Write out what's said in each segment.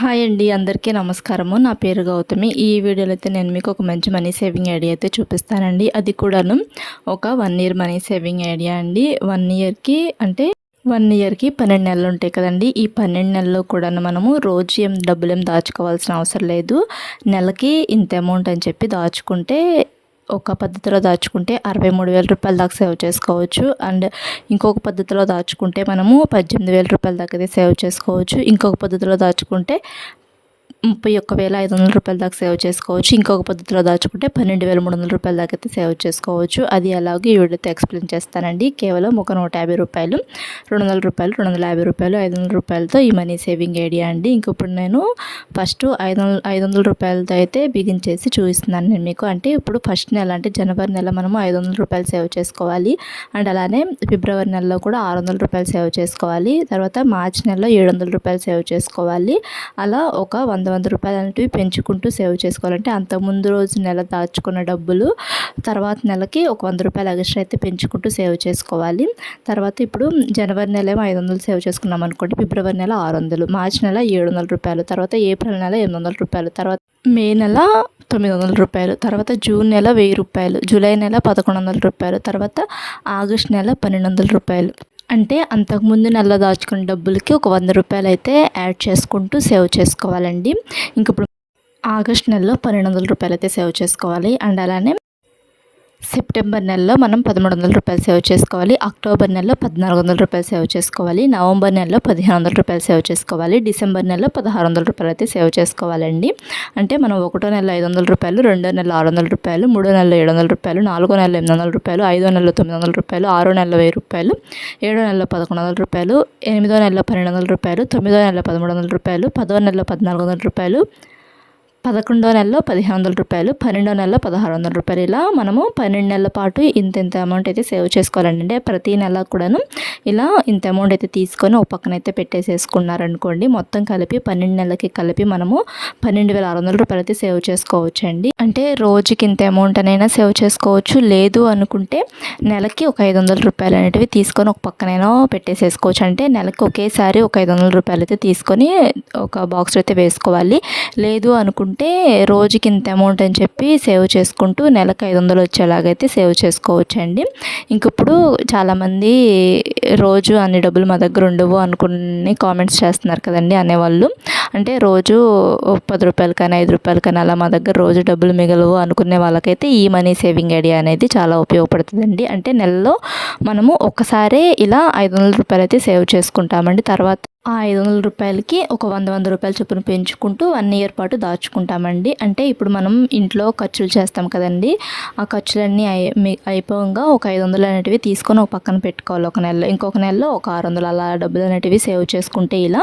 Hi అండి అందరికీ నమస్కారము. నా పేరు గౌతమి. ఈ వీడియోలో అయితే నేను మీకు ఒక మంచి మనీ సేవింగ్ ఐడియా అయితే చూపిస్తానండి. అది కూడాను ఒక one year money saving idea అండి. వన్ ఇయర్కి అంటే వన్ ఇయర్కి పన్నెండు నెలలు ఉంటాయి కదండి. ఈ పన్నెండు నెలల్లో కూడా మనము రోజు ఏం డబ్బులు ఏం దాచుకోవాల్సిన అవసరం లేదు. నెలకి ఇంత అమౌంట్ అని చెప్పి దాచుకుంటే ఒక పద్ధతిలో దాచుకుంటే అరవై మూడు వేల రూపాయల దాకా సేవ్ చేసుకోవచ్చు. అండ్ ఇంకొక పద్ధతిలో దాచుకుంటే మనము పద్దెనిమిది వేల రూపాయల దాకా సేవ్ చేసుకోవచ్చు. ఇంకొక పద్ధతిలో దాచుకుంటే ముప్పై ఒక్క వేల ఐదు వందల రూపాయల దాకా సేవ్ చేసుకోవచ్చు. ఇంకొక పద్ధతిలో దాచుకుంటే పన్నెండు వేల మూడు వందల రూపాయల దాకా అయితే సేవ్ చేసుకోవచ్చు. అది అలాగే ఈ వీడియోతో ఎక్స్ప్లెయిన్ చేస్తానండి. కేవలం ఒక నూట యాభై రూపాయలు రెండు వందల రూపాయలు రెండు వందల యాభై రూపాయలు ఐదు వందల రూపాయలతో ఈ మనీ సేవింగ్ ఐడియా అండి. ఇంకప్పుడు నేను ఫస్ట్ ఐదు వందల ఐదు వందల రూపాయలతో అయితే బిగించేసి చూపిస్తున్నాను నేను మీకు. అంటే ఇప్పుడు ఫస్ట్ నెల అంటే జనవరి నెల మనము ఐదు వందల రూపాయలు సేవ్ చేసుకోవాలి. అండ్ అలానే ఫిబ్రవరి నెలలో కూడా ఆరు వందల రూపాయలు సేవ్ చేసుకోవాలి. తర్వాత మార్చి నెలలో ఏడు వందల రూపాయలు సేవ్ చేసుకోవాలి. అలా ఒక వంద వంద రూపాయలు అనేవి పెంచుకుంటూ సేవ్ చేసుకోవాలంటే అంత ముందు రోజు నెల దాచుకున్న డబ్బులు తర్వాత నెలకి ఒక వంద రూపాయలు ఎక్స్ట్రా అయితే పెంచుకుంటూ సేవ్ చేసుకోవాలి. తర్వాత ఇప్పుడు జనవరి నెల ఏమో ఐదు వందలు సేవ్ చేసుకున్నాం అనుకోండి. ఫిబ్రవరి నెల ఆరు వందలు. మార్చి నెల ఏడు వందల రూపాయలు. తర్వాత ఏప్రిల్ నెల ఎనిమిది వందల రూపాయలు. తర్వాత మే నెల తొమ్మిది వందల రూపాయలు. తర్వాత జూన్ నెల వెయ్యి రూపాయలు. జూలై నెల పదకొండు వందల రూపాయలు. తర్వాత ఆగస్ట్ నెల పన్నెండు వందల రూపాయలు. అంటే అంతకుముందు నెల దాచుకున్న డబ్బులకి ఒక వంద రూపాయలు అయితే యాడ్ చేసుకుంటూ సేవ్ చేసుకోవాలండి. ఇంక ఇప్పుడు ఆగస్ట్ నెలలో పన్నెండు వందల రూపాయలు అయితే సేవ్ చేసుకోవాలి. అండ్ అలానే సెప్టెంబర్ నెలలో మనం పదమూడు వందల రూపాయలు సేవ్ చేసుకోవాలి. అక్టోబర్ నెలలో పద్నాలుగు వందల రూపాయలు సేవ్ చేసుకోవాలి. నవంబర్ నెలలో పదిహేను వందల రూపాయలు సేవ్ చేసుకోవాలి. డిసెంబర్ నెలలో పదహారు వందల రూపాయలు అయితే సేవ్ చేసుకోవాలండి. అంటే మనం ఒకటో నెల ఐదు వందల రూపాయలు రెండో నెల ఆరు వందల రూపాయలు మూడో నెలలో ఏడు వందల రూపాయలు నాలుగో నెల ఎనిమిది వందల రూపాయలు ఐదో నెలలో తొమ్మిది వందల రూపాయలు ఆరో నెలలో వెయ్యి రూపాయలు ఏడో నెలలో పదకొండు వందల రూపాయలు ఎనిమిదో నెలలో పన్నెండు వందల రూపాయలు తొమ్మిదో నెలలో పదమూడు వందల రూపాయలు పదో నెలలో పద్నాలుగు వందల రూపాయలు పదకొండో నెలలో పదిహేను వందల రూపాయలు పన్నెండో నెలలో పదహారు వందల రూపాయలు. ఇలా మనము పన్నెండు నెలల పాటు ఇంత ఇంత అమౌంట్ అయితే సేవ్ చేసుకోవాలండి. అంటే ప్రతి నెల కూడాను ఇలా ఇంత అమౌంట్ అయితే తీసుకొని ఒక పక్కన అయితే పెట్టేసేసుకున్నారనుకోండి మొత్తం కలిపి పన్నెండు నెలలకి కలిపి మనము పన్నెండు వేల ఆరు వందల రూపాయలు అయితే సేవ్ చేసుకోవచ్చు అండి అంటే రోజుకి ఇంత అమౌంట్ అనైనా సేవ్ చేసుకోవచ్చు. లేదు అనుకుంటే నెలకి ఒక ఐదు వందల రూపాయలు అనేటివి తీసుకొని ఒక పక్కనైనా పెట్టేసేసుకోవచ్చు. అంటే నెలకి ఒకేసారి ఒక ఐదు వందల రూపాయలు అయితే తీసుకొని ఒక బాక్స్ అయితే వేసుకోవాలి. లేదు అనుకుంటే చేసుకుంటే రోజుకి ఇంత అమౌంట్ అని చెప్పి సేవ్ చేసుకుంటూ నెలకు ఐదు వందలు వచ్చేలాగైతే సేవ్ చేసుకోవచ్చండి. ఇంకిప్పుడు చాలామంది రోజు అన్ని డబ్బులు మా దగ్గర ఉండవు అనుకుని కామెంట్స్ చేస్తున్నారు కదండి అనేవాళ్ళు. అంటే రోజు పది రూపాయలు కానీ ఐదు రూపాయలు కానీ అలా మా దగ్గర రోజు డబ్బులు మిగలవు అనుకునే వాళ్ళకైతే ఈ మనీ సేవింగ్ ఐడియా అనేది చాలా ఉపయోగపడుతుందండి. అంటే నెలలో మనము ఒక్కసారే ఇలా ఐదు వందల రూపాయలు అయితే సేవ్ చేసుకుంటామండి. తర్వాత ఆ ఐదు వందల రూపాయలకి ఒక వంద వంద రూపాయల చొప్పున పెంచుకుంటూ వన్ ఇయర్ పాటు దాచుకుంటామండి. అంటే ఇప్పుడు మనం ఇంట్లో ఖర్చులు చేస్తాం కదండి. ఆ ఖర్చులన్నీ అయి అయిపోగా ఒక ఐదు వందలు అనేటివి తీసుకొని ఒక పక్కన పెట్టుకోవాలి ఒక నెలలో. ఇంకొక నెలలో ఒక ఆరు వందలు అలా డబ్బులు అనేటివి సేవ్ చేసుకుంటే ఇలా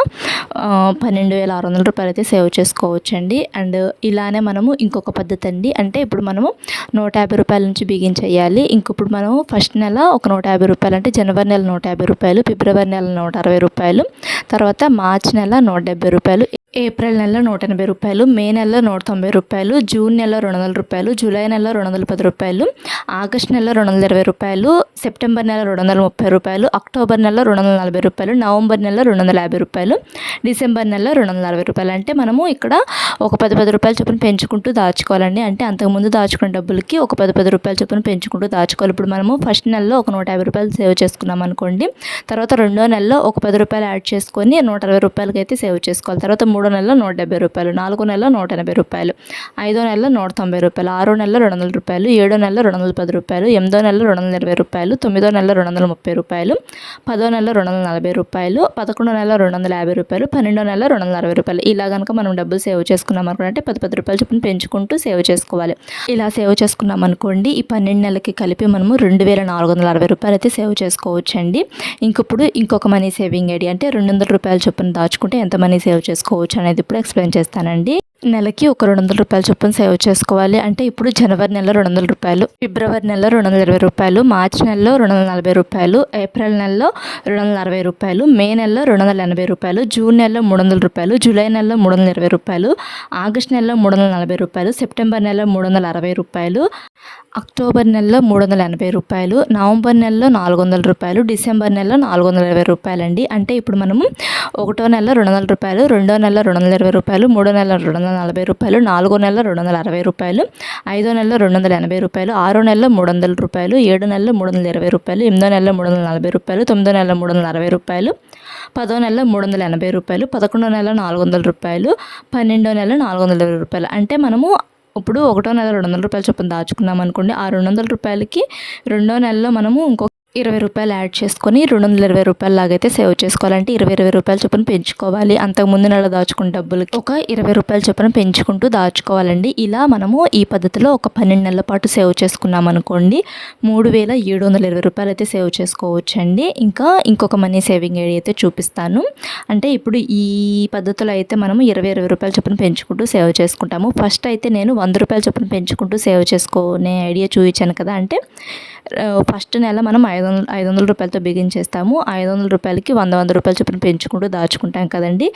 పన్నెండు వేల ఆరు వందల రూపాయలు అయితే సేవ్ చేసుకోవచ్చండి. అండ్ ఇలానే మనము ఇంకొక పద్ధతి అండి. అంటే ఇప్పుడు మనము నూట యాభై రూపాయల నుంచి బిగించేయాలి ఇంకప్పుడు మనం ఫస్ట్ నెల ఒక నూట యాభై రూపాయలు అంటే జనవరి నెల నూట యాభై రూపాయలు ఫిబ్రవరి నెల నూట అరవై రూపాయలు తర్వాత మార్చి నెల నూట డెబ్బై రూపాయలు ఏప్రిల్ నెలలో నూట ఎనభై రూపాయలు మే నెలలో నూట తొంభై రూపాయలు జూన్ నెల రెండు వందల రూపాయలు జూలై నెల రెండు వందల పది రూపాయలు ఆగస్ట్ నెల రెండు వందల ఇరవై రూపాయలు సెప్టెంబర్ నెల రెండు వందల ముప్పై రూపాయలు అక్టోబర్ నెల రెండు వందల నలభై రూపాయలు నవంబర్ నెల రెండు వందల యాభై రూపాయలు డిసెంబర్ నెల రెండు వందల అరవై రూపాయలు. అంటే మనము ఇక్కడ ఒక పది పది రూపాయలు చొప్పున పెంచుకుంటూ దాచుకోవాలండి. అంటే అంతకుముందు దాచుకున్న డబ్బులకి ఒక పది పది రూపాయలు చొప్పున పెంచుకుంటూ దాచుకోవాలి. ఇప్పుడు మనము ఫస్ట్ నెలలో ఒక నూట యాభై రూపాయలు సేవ్ చేసుకున్నాం అనుకోండి తర్వాత రెండో నెలలో ఒక పది రూపాయలు యాడ్ చేసుకొని నూట అరవై రూపాయలకి అయితే సేవ్ చేసుకోవాలి. తర్వాత మూడో నెలలో నూట డెబ్బై రూపాయలు నాలుగో నెలలో నూట ఎనభై రూపాయలు ఐదో నెలలో నూట తొంభై రూపాయలు ఆరో నెలలో రెండు వందల రూపాయలు ఏడో నెలలో రెండు వందల పది రూపాయలు ఎనిమిదో నెలలో రెండు వందల ఇరవై రూపాయలు తొమ్మిదో నెలలో రెండు వందల ముప్పై రూపాయలు పదో నెలలో రెండు వందల నలభై రూపాయలు పదకొండో నెలలో రెండు వందల యాభై రూపాయలు పన్నెండో నెలలో రెండు వందల అరవై రూపాయలు. ఇలా కనుక మనం డబ్బులు సేవ్ చేసుకున్నాం అనుకుంటే పది పది రూపాయలు చొప్పున పెంచుకుంటూ సేవ్ చేసుకోవాలి. ఇలా సేవ్ చేసుకున్నాం అనుకోండి ఈ పన్నెండు నెలలకి కలిపి మనము రెండు వేల నాలుగు వందల అరవై రూపాయలు అయితే సేవ్ చేసుకోవచ్చండి. ఇంకప్పుడు ఇంకొక మనీ సేవింగ్ ఐడి అంటే రెండు వందల రూపాయలు చొప్పున దాచుకుంటే ఎంత మనీ సేవ్ చేసుకోవచ్చు? అనేది ఇప్పుడు ఎక్స్ప్లెయిన్ చేస్తానండి. నెలకి ఒక రెండు వందల రూపాయలు చొప్పున సేవ్ చేసుకోవాలి. అంటే ఇప్పుడు జనవరి నెల రెండు వందల రూపాయలు ఫిబ్రవరి నెలలో రెండు వందల ఇరవై రూపాయలు మార్చి నెలలో రెండు వందల నలభై రూపాయలు ఏప్రిల్ నెలలో రెండు వందల అరవై రూపాయలు మే నెలలో రెండు వందల ఎనభై రూపాయలు జూన్ నెలలో మూడు వందల రూపాయలు జూలై నెలలో మూడు వందల ఇరవై రూపాయలు ఆగస్ట్ నెలలో మూడు వందల నలభై రూపాయలు సెప్టెంబర్ నెలలో మూడు వందల అరవై రూపాయలు అక్టోబర్ నెలలో మూడు వందల ఎనభై రూపాయలు నవంబర్ నెలలో నాలుగు వందల రూపాయలు డిసెంబర్ నెలలో నాలుగు వందల ఇరవై రూపాయలు అండి అంటే ఇప్పుడు మనము ఒకటో నెలలో రెండు వందల రూపాయలు రెండో నెలలో రెండు వందల ఇరవై రూపాయలు మూడో నెలలో రెండు వందల నలభై రూపాయలు నాలుగో నెలలో రెండు వందల అరవై రూపాయలు ఐదో నెలలో రెండు వందల ఎనభై రూపాయలు ఆరో నెలలో మూడు వందల రూపాయలు ఏడు నెలలో మూడు వందల ఇరవై రూపాయలు ఎనిమిదో నెలలో మూడు వందల నలభై రూపాయలు తొమ్మిదో నెలలో మూడు వందల అరవై రూపాయలు పదో నెలలో మూడు వందల ఎనభై రూపాయలు పదకొండో నెల నాలుగు వందల రూపాయలు పన్నెండో నెల నాలుగు వందల ఇరవై రూపాయలు. అంటే మనము ఇప్పుడు ఒకటో నెల రెండు వందల రూపాయలు చొప్పున దాచుకున్నాం అనుకోండి ఆ రెండు వందల రూపాయలకి రెండో నెలలో మనము ఇంకొక ఇరవై రూపాయలు యాడ్ చేసుకొని రెండు వందల ఇరవై రూపాయల లాగైతే సేవ్ చేసుకోవాలంటే ఇరవై ఇరవై రూపాయల చొప్పున పెంచుకోవాలి. అంతకు ముందు నెల దాచుకున్న డబ్బులకి ఒక ఇరవై రూపాయల చొప్పున పెంచుకుంటూ దాచుకోవాలండి. ఇలా మనము ఈ పద్ధతిలో ఒక పన్నెండు నెలల పాటు సేవ్ చేసుకున్నాం అనుకోండి. మూడు వేల ఏడు వందల ఇరవై రూపాయలు అయితే సేవ్ చేసుకోవచ్చండి. ఇంకా ఇంకొక మనీ సేవింగ్ ఏడి అయితే చూపిస్తాను. అంటే ఇప్పుడు ఈ పద్ధతిలో అయితే మనము ఇరవై ఇరవై రూపాయల చొప్పున పెంచుకుంటూ సేవ్ చేసుకుంటాము. ఫస్ట్ అయితే నేను వంద రూపాయల చొప్పున పెంచుకుంటూ సేవ్ చేసుకునే ఐడియా చూపించాను కదా. అంటే ఫస్ట్ నెల మనం ఐదు వందల ఐదు వందల రూపాయలతో బిగించేస్తాము. ఐదు వందల రూపాయలకి వంద వంద రూపాయలు చొప్పున పెంచుకుంటూ దాచుకుంటాం కదండి.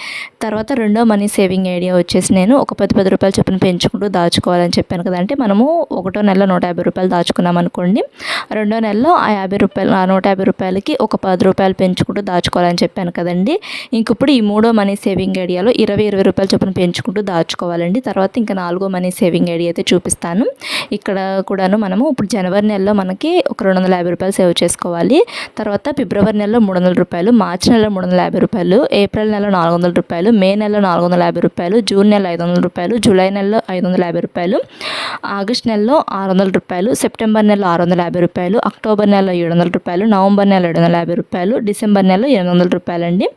తర్వాత రెండో మనీ సేవింగ్ ఐడియా వచ్చేసి నేను ఒక పది పది రూపాయలు చొప్పున పెంచుకుంటూ దాచుకోవాలని చెప్పాను కదంటే మనము ఒకటో నెల నూట యాభై రూపాయలు దాచుకున్నాం అనుకోండి. రెండో నెలలో ఆ యాభై రూపాయలు ఆ నూట యాభై రూపాయలకి ఒక పది రూపాయలు పెంచుకుంటూ దాచుకోవాలని చెప్పాను కదండి. ఇంక ఇప్పుడు ఈ మూడో మనీ సేవింగ్ ఐడియాలో ఇరవై ఇరవై రూపాయలు చొప్పున పెంచుకుంటూ దాచుకోవాలండి. తర్వాత ఇంకా నాలుగో మనీ సేవింగ్ ఐడియా అయితే చూపిస్తాను. ఇక్కడ కూడాను మనము ఇప్పుడు జనవరి నెలలో మనకి ఒక రెండు వందల యాభై రూపాయలు సేవ్ చేసుకోవాలి. తర్వాత ఫిబ్రవరి నెలలో మూడు వందల రూపాయలు మార్చి నెలలో మూడు వందల యాభై రూపాయలు ఏప్రిల్ నెలలో నాలుగు వందల రూపాయలు మే నెలలో నాలుగు వందల యాభై రూపాయలు జూన్ నెల ఐదు వందల రూపాయలు జూలై నెలలో ఐదు వందల యాభై రూపాయలు ఆగస్ట్ నెలలో ఆరు వందల రూపాయలు సెప్టెంబర్ నెలలో ఆరు వందల యాభై రూపాయలు అక్టోబర్ నెలలో ఏడు వందల రూపాయలు నవంబర్ నెల ఏడు వందల యాభై రూపాయలు డిసెంబర్ నెలలో ఎనిమిది వందల రూపాయలు అండి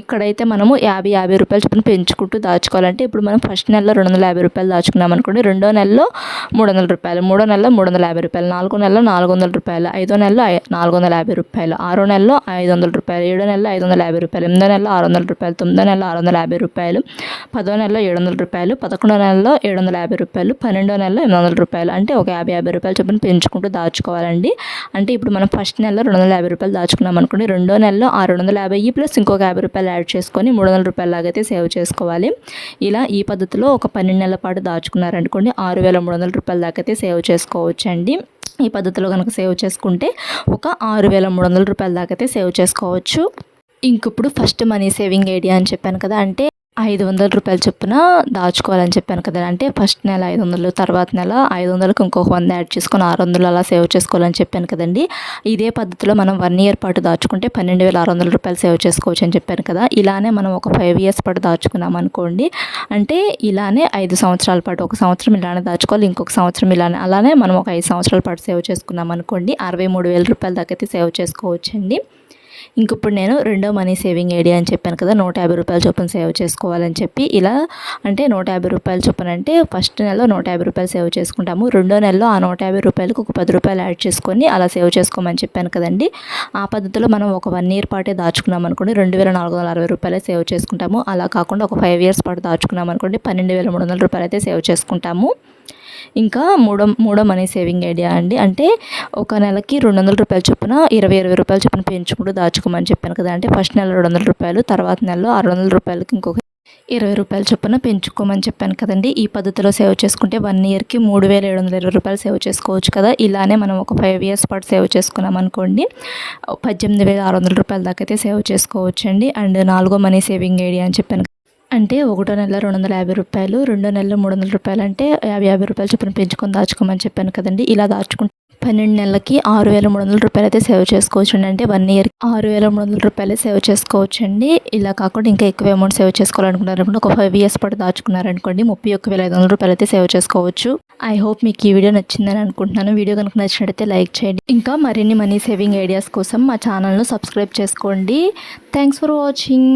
ఇక్కడైతే మనము యాభై యాభై రూపాయలు చొప్పున పెంచుకుంటూ దాచుకోవాలంటే ఇప్పుడు మనం ఫస్ట్ నెలలో రెండు వందల యాభై రూపాయలు దాచుకున్నాం అనుకోండి రెండో నెలలో మూడు వందల రూపాయలు మూడో నెలలో మూడు వందల యాభై రూపాయలు నాలుగో నెలలో నాలుగు వందల రూపాయలు ఐదో నెలలో నాలుగు వందల యాభై రూపాయలు ఆరో నెలలో ఐదు వందల రూపాయలు ఏడో నెలలో ఐదు వందల యాభై రూపాయలు ఎనిమిదో నెలలో ఆరు వందల రూపాయలు తొమ్మిదో నెలలో ఆరు వందల యాభై రూపాయలు పదో నెలలో ఏడు వందల రూపాయలు పదకొండో నెలలో ఏడు వందల యాభై రూపాయలు పన్నెండో నెలలో ఎనిమిది వందల రూపాయలు అంటే ఒక యాభై యాభై రూపాయలు చొప్పున పెంచుకుంటూ దాచుకోవాలండి. అంటే ఇప్పుడు మనం ఫస్ట్ నెలలో రెండు వందల యాభై రూపాయలు దాచుకున్నాం అనుకోండి రెండో నెలలో ఆ రెండు వందల యాభై ప్లస్ ఇంకొక యాభై రూపాయలు యాడ్ చేసుకొని మూడు వందల రూపాయల లాగైతే సేవ్ చేసుకోవాలి. ఇలా ఈ పద్ధతిలో ఒక పన్నెండు నెలల పాటు దాచుకున్నారనుకోండి ఆరు వేల మూడు వందల రూపాయల దాకా అయితే సేవ్ చేసుకోవచ్చండి. ఈ పద్ధతిలో కనుక సేవ్ చేసుకుంటే ఒక ఆరు వేల మూడు వందల రూపాయల దాకా అయితే సేవ్ చేసుకోవచ్చు. ఇంకిప్పుడు ఫస్ట్ మనీ సేవింగ్ ఐడియా అని చెప్పాను కదా అంటే ఐదు వందల రూపాయలు చొప్పున దాచుకోవాలని చెప్పాను కదా. అంటే ఫస్ట్ నెల ఐదు వందలు తర్వాత నెల ఐదు వందలకు ఇంకొక వంద యాడ్ చేసుకొని ఆరు వందలు అలా సేవ్ చేసుకోవాలని చెప్పాను కదండి. ఇదే పద్ధతిలో మనం వన్ ఇయర్ పాటు దాచుకుంటే పన్నెండు వేల ఆరు వందల రూపాయలు సేవ్ చేసుకోవచ్చు అని చెప్పాను కదా. ఇలానే మనం ఒక ఫైవ్ ఇయర్స్ పాటు దాచుకున్నాం అనుకోండి. అంటే ఇలానే ఐదు సంవత్సరాల పాటు ఒక సంవత్సరం ఇలానే దాచుకోవాలి ఇంకొక సంవత్సరం ఇలానే అలానే మనం ఒక ఐదు సంవత్సరాల పాటు సేవ్ చేసుకున్నాం అనుకోండి. అరవై మూడు వేల రూపాయల దాకా సేవ్ చేసుకోవచ్చండి. ఇంక ఇప్పుడు నేను రెండో మనీ సేవింగ్ ఐడియా అని చెప్పాను కదా నూట యాభై రూపాయల చొప్పున సేవ్ చేసుకోవాలని చెప్పి ఇలా అంటే నూట యాభై రూపాయల చొప్పున అంటే ఫస్ట్ నెలలో నూట యాభై రూపాయలు సేవ్ చేసుకుంటాము. రెండో నెలలో ఆ నూట యాభై రూపాయలకు ఒక పది రూపాయలు యాడ్ చేసుకొని అలా సేవ్ చేసుకోమని చెప్పాను కదండి. ఆ పద్ధతిలో మనం ఒక వన్ ఇయర్ పాటే దాచుకున్నాం అనుకోండి రెండు వేల నాలుగు వందల అరవై రూపాయలే సేవ్ చేసుకుంటాము. అలా కాకుండా ఒక ఫైవ్ ఇయర్స్ పాటు దాచుకున్నాం అనుకోండి పన్నెండు వేల మూడు వందల రూపాయలు అయితే సేవ్ చేసుకుంటాము. ఇంకా మూడో మూడో మనీ సేవింగ్ ఐడియా అండి. అంటే ఒక నెలకి రెండు వందల రూపాయల చొప్పున ఇరవై ఇరవై రూపాయల చొప్పున పెంచుకుంటూ దాచుకోమని చెప్పాను కదా. అంటే ఫస్ట్ నెల రెండు వందల రూపాయలు తర్వాత నెలలో ఆరు వందల రూపాయలకి ఇంకొక ఇరవై రూపాయల చొప్పున పెంచుకోమని చెప్పాను కదండి. ఈ పద్ధతిలో సేవ్ చేసుకుంటే వన్ ఇయర్కి మూడు వేల ఏడు వందల ఇరవై రూపాయలు సేవ్ చేసుకోవచ్చు కదా. ఇలానే మనం ఒక ఫైవ్ ఇయర్స్ పాటు సేవ్ చేసుకున్నాం అనుకోండి పద్దెనిమిది వేల ఆరు వందల రూపాయల దాకా అయితే సేవ్ చేసుకోవచ్చండి. అండ్ నాలుగో మనీ సేవింగ్ ఐడియా అని చెప్పాను అంటే ఒకటో నెల రెండు వందల యాభై రూపాయలు రెండో నెలలో మూడు వందల రూపాయలు అంటే యాభై యాభై రూపాయలు చొప్పున పెంచుకొని దాచుకోమని చెప్పాను కదండి. ఇలా దాచుకుంటే పన్నెండు నెలలకి ఆరు వేల మూడు వందల రూపాయలు అయితే సేవ్ చేసుకోవచ్చు అండి అంటే వన్ ఇయర్ ఆరు వేల మూడు వందల రూపాయలు సేవ్ చేసుకోవచ్చు అండి ఇలా కాకుండా ఇంకా ఎక్కువ అమౌంట్ సేవ్ చేసుకోవాలనుకున్నారనుకుంటే ఒక ఫైవ్ ఇయర్స్ పాటు దాచుకున్నారనుకోండి ముప్పై ఒక్క వేల ఐదు వందల రూపాయలు అయితే సేవ్ చేసుకోవచ్చు. ఐ హోప్ మీకు ఈ వీడియో నచ్చిందని అనుకుంటున్నాను. వీడియో కనుక నచ్చినట్టయితే లైక్ చేయండి. ఇంకా మరిన్ని మనీ సేవింగ్ ఐడియాస్ కోసం మా ఛానల్ను సబ్స్క్రైబ్ చేసుకోండి. Thanks for watching